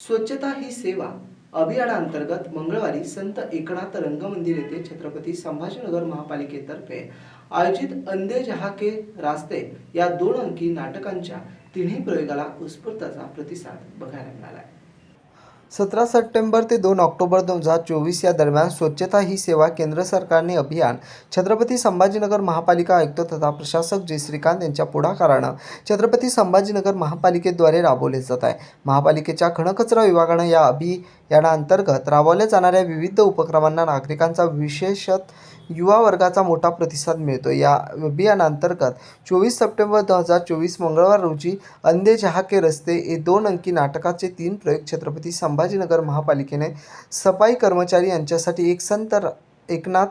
स्वच्छता ही सेवा अभियानांतर्गत मंगळवारी संत एकनाथ रंगमंदिर येथे छत्रपती संभाजीनगर महापालिकेतर्फे आयोजित अंदे जहाके रास्ते या दोन अंकी नाटकांच्या तिन्ही प्रयोगाला उत्स्फूर्ताचा प्रतिसाद बघायला मिळाला सतरा सप्टेंबर ते दोन ऑक्टोबर दोन हजार चोवीस या दरम्यान स्वच्छता ही सेवा केंद्र सरकारने अभियान छत्रपती संभाजीनगर महापालिका आयुक्त तथा प्रशासक जे श्रीकांत यांच्या पुढाकारानं छत्रपती संभाजीनगर महापालिकेद्वारे राबवले जात आहे. महापालिकेच्या खणकचरा विभागानं या अभियानाअंतर्गत राबवल्या जाणाऱ्या विविध उपक्रमांना नागरिकांचा विशेषत युवा वर्गाचा मोठा प्रतिसाद मिळतो. या अभियानांतर्गत चोवीस सप्टेंबर दोन हजार चोवीस मंगळवार रोजी अंधे जहाके रस्ते हे दोन अंकी नाटकाचे तीन प्रयोग छत्रपती संभाजीनगर महापालिकेने सफाई कर्मचारी यांच्यासाठी एक संत र- एकनाथ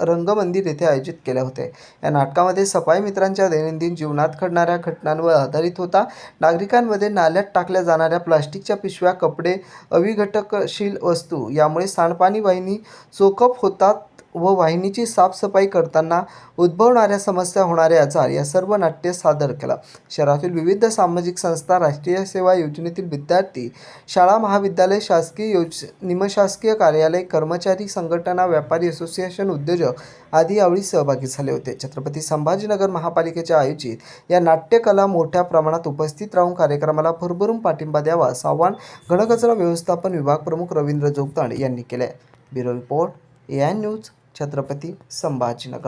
रंगमंदिर येथे आयोजित केले होते. या नाटकामध्ये सफाई मित्रांच्या दैनंदिन जीवनात घडणाऱ्या घटनांवर आधारित होता. नागरिकांमध्ये नाल्यात टाकल्या जाणाऱ्या प्लास्टिकच्या पिशव्या कपडे अविघटकशील वस्तू यामुळे सांडपाणी वाहिनी चोकप होतात. व वाहिनीची साफसफाई करताना उद्भवणाऱ्या समस्या होणारे आजार या सर्व नाट्य सादर केला. शहरातील विविध सामाजिक संस्था राष्ट्रीय सेवा योजनेतील विद्यार्थी शाळा महाविद्यालय शासकीय योज निमशासकीय कार्यालय कर्मचारी संघटना व्यापारी असोसिएशन उद्योजक आदी यावेळी सहभागी झाले होते. छत्रपती संभाजीनगर महापालिकेच्या आयोजित या नाट्यकला मोठ्या प्रमाणात उपस्थित राहून कार्यक्रमाला भरभरून पाठिंबा द्यावा असं आवाहन घनकचरा व्यवस्थापन विभाग प्रमुख रवींद्र जोगतांड यांनी केले bureau report A I news Chhatrapati Sambhajinagar.